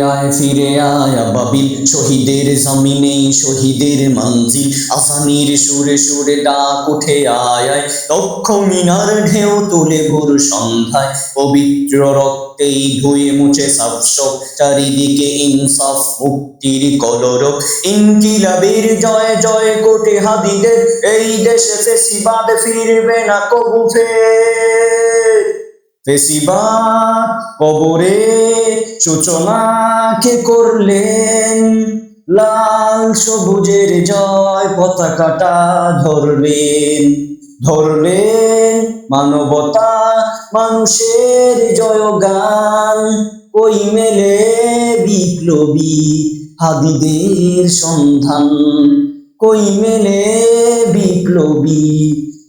আয়, ফিরে আয় আবাবিল শহীদের জমিনে, শহীদের মঞ্জিল। আসানির সুরে সুরে ডাক উঠে আয় আয়। মিনার ঢেউ তুলে ভোর সন্ধ্যায়। পবিত্র রক্তেই ধুয়ে মুছে সাফসব চারিদিকে ইনসাফ, মুক্তির কলরব। ইনকিলাবের জয় জয় কোটে হাদিদের এই দেশে ফেসিবাদ ফিরবে না কবু ফের ফেসিবাদ কবরে সূচনা কে করলেন, লাল সবুজের জয় পতাকাটা ধরলেন। ধরলেন মানবতা, মানুষের জয়গান। কই মেলে বিপ্লবী হাদিদের সন্ধান। কই মেলে বিপ্লবী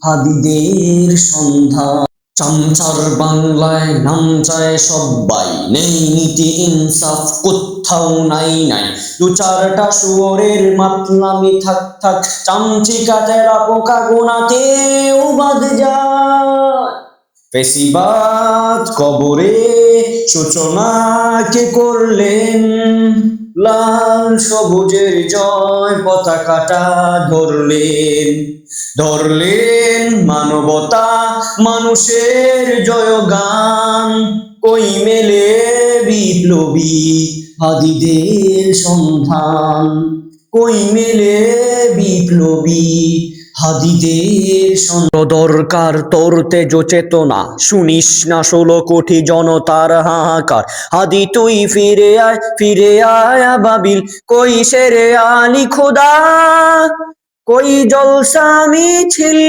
হাদিদের সন্ধান। চামচার বাংলায় নাম চায় সব্বাই। নেই নীতি ইনসাফ, কোথাও নাই নাই। দু চারটা শুয়োরের মাতলামি থাক থাক, চামচিকা তেরা পোকা গোনাতেও বাদ যায়। ফেসিবাদ কবরে সূচনা কে করলেন? লাল সবুজের জয় পতাকাটা ধরলেন। ধরলেন মানবতা, মানুষের জয়গান। কই মেলে বিপ্লবী আদিদের সন্ধান। কই মেলে বিপ্লবী হাদিদের দরকার তোর তেজ চেতনা। শুনিস না ষোলো কোটি জনতার হাহাকার। হাদি তুই ফিরে আয় ফিরে আয় বাবিল কই সেরে আলি খোদা? কই জলসা মিছিল?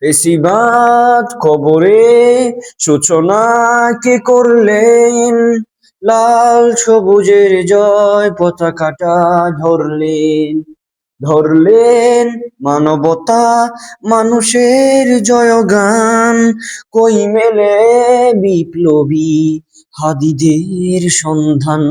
পেশিবাদ কবরে সূচনা কে করলেন? লাল সবুজের জয় পতাকাটা ধরলেন। ধরলেন মানবতা মানুষের জয়গান। কই মেলে বিপ্লবী হাদিদের সন্ধান।